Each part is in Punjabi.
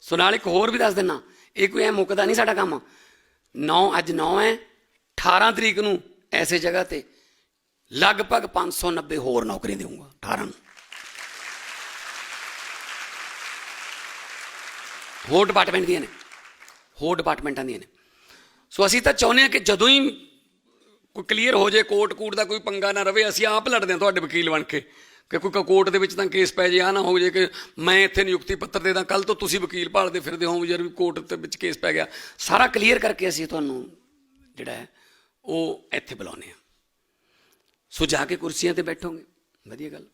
ਸੋ ਨਾਲ ਇੱਕ ਹੋਰ ਵੀ ਦੱਸ ਦਿੰਨਾ। ਇਹ ਕੋਈ ਐ ਮੁੱਕਦਾ ਨਹੀਂ ਸਾਡਾ ਕੰਮ। 9 ਅੱਜ 9 ਹੈ 18 ਤਰੀਕ ਨੂੰ ਐਸੇ ਜਗ੍ਹਾ ਤੇ ਲਗਭਗ 590 ਹੋਰ ਨੌਕਰੀਆਂ ਦੇਵਾਂਗਾ 18 ਨੂੰ। ਹੋਰ ਡਿਪਾਰਟਮੈਂਟ ਦੀਆਂ ਨੇ। ਹੋਰ ਡਿਪਾਰਟਮੈਂਟਾਂ ਦੀਆਂ ਨੇ। ਸੋ ਅਸੀਂ ਤਾਂ ਚਾਹੁੰਦੇ ਹਾਂ ਕਿ ਜਦੋਂ ਹੀ ਕੋਈ ਕਲੀਅਰ ਹੋ ਜੇ ਕੋਰਟ ਕੂਟ ਦਾ ਕੋਈ ਪੰਗਾ ਨਾ ਰਵੇ, ਅਸੀਂ ਆਪ ਲੜਦੇ ਹਾਂ ਤੁਹਾਡੇ ਵਕੀਲ ਬਣ ਕੇ। ਕਿ ਕੋਈ ਕੋਰਟ ਦੇ ਵਿੱਚ ਤਾਂ ਕੇਸ ਪੈ ਜੇ ਆ ਨਾ ਹੋ ਜੇ ਕਿ ਮੈਂ ਇੱਥੇ ਨਿਯੁਕਤੀ ਪੱਤਰ ਦੇ ਦਾਂ ਕੱਲ ਤੋਂ ਤੁਸੀਂ ਵਕੀਲ ਭਾਲਦੇ ਫਿਰਦੇ ਹੋ ਯਾਰ ਵੀ ਕੋਰਟ ਦੇ ਵਿੱਚ ਕੇਸ ਪੈ ਗਿਆ। ਸਾਰਾ ਕਲੀਅਰ ਕਰਕੇ ਅਸੀਂ ਤੁਹਾਨੂੰ ਜਿਹੜਾ ਹੈ, ਉਹ ਇੱਥੇ ਬੁਲਾਉਂਦੇ ਹਾਂ। ਸੋ ਜਾ ਕੇ ਕੁਰਸੀਆਂ ਤੇ ਬੈਠੋਗੇ। ਵਧੀਆ ਗੱਲ।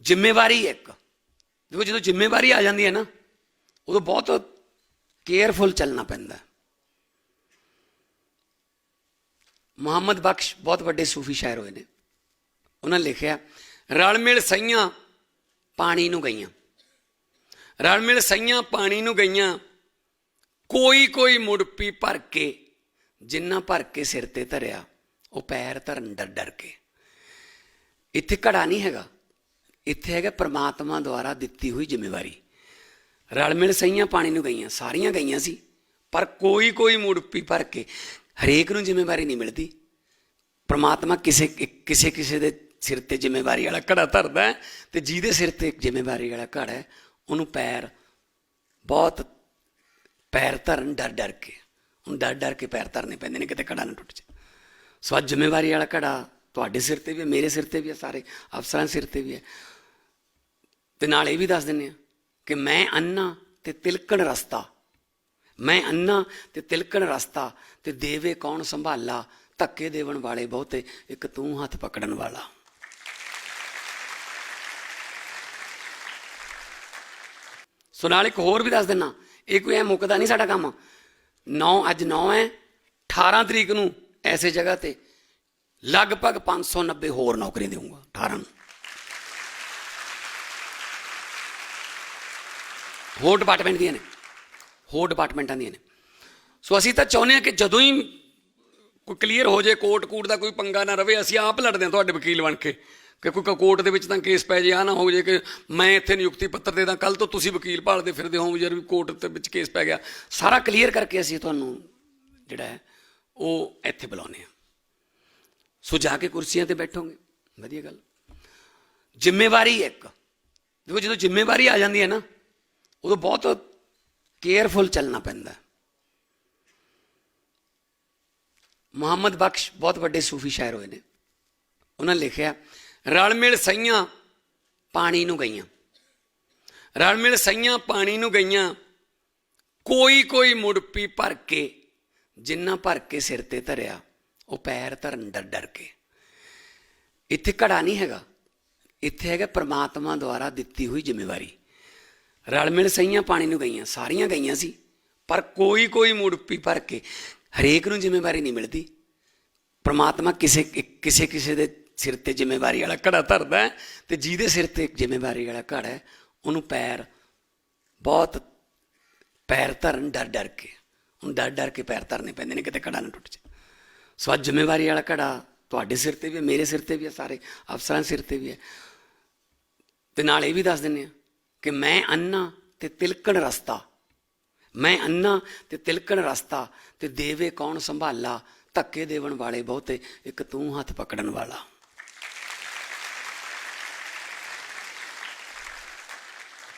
ਜ਼ਿੰਮੇਵਾਰੀ ਇੱਕ। ਦੇਖੋ, ਜਦੋਂ ਜ਼ਿੰਮੇਵਾਰੀ ਆ ਜਾਂਦੀ ਹੈ ਨਾ, ਉਦੋਂ ਬਹੁਤ ਕੇਅਰਫੁਲ ਚੱਲਣਾ ਪੈਂਦਾ ਮੁਹੰਮਦ ਬਖਸ਼ ਬਹੁਤ ਵੱਡੇ ਸੂਫੀ ਸ਼ਾਇਰ ਹੋਏ ਨੇ। ਉਹਨਾਂ ਲਿਖਿਆ ਰਲ ਮਿਲ ਸਈਆਂ ਪਾਣੀ ਨੂੰ ਗਈਆਂ। ਰਲ ਮਿਲ ਸਈਆਂ ਪਾਣੀ ਨੂੰ ਗਈਆਂ। ਕੋਈ ਕੋਈ ਮੁੜ ਪੀ ਭਰ ਕੇ, ਜਿੰਨਾ ਭਰ ਕੇ ਸਿਰ ਤੇ ਧਰਿਆ, ਉਹ ਪੈਰ ਧਰਨ ਡਰ ਡਰ ਕੇ। ਇੱਥੇ ਘੜਾ ਨਹੀਂ ਹੈਗਾ। ਇੱਥੇ ਹੈਗਾ ਪ੍ਰਮਾਤਮਾ ਦੁਆਰਾ ਦਿੱਤੀ ਹੋਈ ਜ਼ਿੰਮੇਵਾਰੀ। ਰਲ ਮਿਲ ਸਈਆਂ ਪਾਣੀ ਨੂੰ ਗਈਆਂ, ਸਾਰੀਆਂ ਗਈਆਂ ਸੀ, ਪਰ ਕੋਈ ਕੋਈ ਮੁੜ ਪੀ ਭਰ ਕੇ, ਹਰੇਕ ਨੂੰ ਜ਼ਿੰਮੇਵਾਰੀ ਨਹੀਂ ਮਿਲਦੀ। ਪ੍ਰਮਾਤਮਾ ਕਿਸੇ ਕਿਸੇ ਕਿਸੇ ਦੇ ਸਿਰ ਤੇ ਜ਼ਿੰਮੇਵਾਰੀ ਵਾਲਾ ਘੜਾ ਧਰਦਾ ਹੈ ਤੇ ਜਿਹਦੇ ਸਿਰ ਤੇ ਜ਼ਿੰਮੇਵਾਰੀ ਵਾਲਾ ਘੜਾ ਹੈ, ਉਹਨੂੰ ਪੈਰ ਬਹੁਤ ਪੈਰ ਧਰਨ ਡਰ ਡਰ ਕੇ, ਉਹਨੂੰ ਡਰ ਡਰ ਕੇ ਪੈਰ ਧਰਨੇ ਪੈਂਦੇ ਨੇ ਕਿਤੇ ਘੜਾ ਨਾ ਟੁੱਟ ਜਾਏ। ਸੋ ਅੱਜ ਜ਼ਿੰਮੇਵਾਰੀ ਵਾਲਾ ਘੜਾ ਤੁਹਾਡੇ ਸਿਰ ਤੇ ਵੀ ਹੈ, ਮੇਰੇ ਸਿਰ ਤੇ ਵੀ ਹੈ, ਸਾਰੇ ਅਫਸਰਾਂ ਸਿਰ ਤੇ ਵੀ ਹੈ। ਤੇ ਨਾਲ ਇਹ ਵੀ ਦੱਸ ਦਿੰਨੇ ਆ ਕਿ ਮੈਂ ਅੰਨਾ ਤੇ ਤਿਲਕਣ ਰਸਤਾ, ਮੈਂ ਅੰਨਾ ਤੇ ਤਿਲਕਣ ਰਸਤਾ ਤੇ ਦੇਵੇ ਕੌਣ ਸੰਭਾਲਾ, ਧੱਕੇ ਦੇਵਣ ਵਾਲੇ ਬਹੁਤੇ, ਇੱਕ ਤੂੰ ਹੱਥ ਪਕੜਨ ਵਾਲਾ। ਸੋ ਨਾਲ ਇੱਕ ਹੋਰ ਵੀ ਦੱਸ ਦਿੰਨਾ। ਇਹ ਕੋਈ ਐ ਮੁੱਕਦਾ ਨਹੀਂ ਸਾਡਾ ਕੰਮ। 9 ਅੱਜ 9 ਹੈ 18 ਤਰੀਕ ਨੂੰ ਐਸੇ ਜਗ੍ਹਾ ਤੇ ਲਗਭਗ 590 ਹੋਰ ਨੌਕਰੀਆਂ ਦੇਵਾਂਗਾ 18 ਨੂੰ। ਹੋਰ ਡਿਪਾਰਟਮੈਂਟ ਦੀਆਂ ਨੇ। ਹੋਰ ਡਿਪਾਰਟਮੈਂਟਾਂ ਦੀਆਂ ਨੇ। ਸੋ ਅਸੀਂ ਤਾਂ ਚਾਹੁੰਦੇ ਹਾਂ ਕਿ ਜਦੋਂ ਹੀ ਕੋਈ ਕਲੀਅਰ ਹੋ ਜੇ ਕੋਰਟ ਕੂਟ ਦਾ ਕੋਈ ਪੰਗਾ ਨਾ ਰਵੇ, ਅਸੀਂ ਆਪ ਲੜਦੇ ਹਾਂ ਤੁਹਾਡੇ ਵਕੀਲ ਬਣ ਕੇ। ਕਿ ਕੋਈ ਕੋਰਟ ਦੇ ਵਿੱਚ ਤਾਂ ਕੇਸ ਪੈ ਜੇ ਆ ਨਾ ਹੋ ਜੇ ਕਿ ਮੈਂ ਇੱਥੇ ਨਿਯੁਕਤੀ ਪੱਤਰ ਦੇ ਦਾਂ ਕੱਲ ਤੋਂ ਤੁਸੀਂ ਵਕੀਲ ਭਾਲਦੇ ਫਿਰਦੇ ਹੋ ਯਾਰ ਵੀ ਕੋਰਟ ਦੇ ਵਿੱਚ ਕੇਸ ਪੈ ਗਿਆ। ਸਾਰਾ ਕਲੀਅਰ ਕਰਕੇ ਅਸੀਂ ਤੁਹਾਨੂੰ ਜਿਹੜਾ ਹੈ, ਉਹ ਇੱਥੇ ਬੁਲਾਉਂਦੇ ਹਾਂ। ਸੋ ਜਾ ਕੇ ਕੁਰਸੀਆਂ ਤੇ ਬੈਠੋਗੇ। ਵਧੀਆ ਗੱਲ। ਜ਼ਿੰਮੇਵਾਰੀ ਇੱਕ। ਦੇਖੋ ਜਦੋਂ ਜ਼ਿੰਮੇਵਾਰੀ ਆ ਜਾਂਦੀ ਹੈ ਨਾ, ਉਦੋਂ ਬਹੁਤ ਕੇਅਰਫੁਲ ਚੱਲਣਾ ਪੈਂਦਾ ਹੈ। ਮੁਹੰਮਦ ਬਖਸ਼ ਬਹੁਤ ਵੱਡੇ ਸੂਫੀ ਸ਼ਾਇਰ ਹੋਏ ਨੇ। ਉਹਨਾਂ ਲਿਖਿਆ ਰਲ ਮਿਲ ਸਈਆਂ ਪਾਣੀ ਨੂੰ ਗਈਆਂ। ਰਲ ਮਿਲ ਸਈਆਂ ਪਾਣੀ ਨੂੰ ਗਈਆਂ। ਕੋਈ ਕੋਈ ਮੁੜ ਪੀ ਭਰ ਕੇ, ਜਿੰਨਾ ਭਰ ਕੇ ਸਿਰ ਤੇ ਧਰਿਆ, ਉਹ ਪੈਰ ਧਰਨ ਡਰ ਡਰ ਕੇ। ਇੱਥੇ ਘੜਾ ਨਹੀਂ ਹੈਗਾ। ਇੱਥੇ ਹੈਗਾ ਪ੍ਰਮਾਤਮਾ ਦੁਆਰਾ ਦਿੱਤੀ ਹੋਈ ਜ਼ਿੰਮੇਵਾਰੀ। ਰਲ ਮਿਲ ਸਈਆਂ ਪਾਣੀ ਨੂੰ ਗਈਆਂ, ਸਾਰੀਆਂ ਗਈਆਂ ਸੀ, ਪਰ ਕੋਈ ਕੋਈ ਮੁੜ ਪੀ ਭਰ ਕੇ। ਹਰੇਕ ਨੂੰ ਜ਼ਿੰਮੇਵਾਰੀ ਨਹੀਂ ਮਿਲਦੀ। ਪ੍ਰਮਾਤਮਾ ਕਿਸੇ ਕਿਸੇ ਕਿਸੇ ਦੇ ਸਿਰ ਤੇ ਜ਼ਿੰਮੇਵਾਰੀ ਵਾਲਾ ਘੜਾ ਧਰਦਾ ਹੈ ਤੇ ਜਿਹਦੇ ਸਿਰ ਤੇ ਜ਼ਿੰਮੇਵਾਰੀ ਵਾਲਾ ਘੜਾ ਹੈ, ਉਹਨੂੰ ਪੈਰ ਬਹੁਤ ਪੈਰ ਧਰਨ ਡਰ ਡਰ ਕੇ। ਹੁਣ ਡਰ ਡਰ ਕੇ ਪੈਰ ਧਰਨੇ ਪੈਂਦੇ ਨੇ, ਕਿਤੇ ਘੜਾ ਨਾ ਟੁੱਟ ਜਾਏ। ਸੋ ਅੱਜ ਜ਼ਿੰਮੇਵਾਰੀ ਵਾਲਾ ਘੜਾ ਤੁਹਾਡੇ ਸਿਰ ਤੇ ਵੀ ਹੈ, ਮੇਰੇ ਸਿਰ ਤੇ ਵੀ ਹੈ, ਸਾਰੇ ਅਫਸਰਾਂ ਸਿਰ ਤੇ ਵੀ ਹੈ। ਤੇ ਨਾਲ ਇਹ ਵੀ ਦੱਸ ਦਿੰਨੇ ਆ ਕਿ ਮੈਂ ਅੰਨਾ ਤੇ ਤਿਲਕਣ ਰਸਤਾ। ਮੈਂ ਅੰਨਾ ਤੇ ਤਿਲਕਣ ਰਸਤਾ ਤੇ ਦੇਵੇ ਕੌਣ ਸੰਭਾਲਾ, ਧੱਕੇ ਦੇਵਣ ਵਾਲੇ ਬਹੁਤੇ, ਇੱਕ ਤੂੰ ਹੱਥ ਪਕੜਨ ਵਾਲਾ।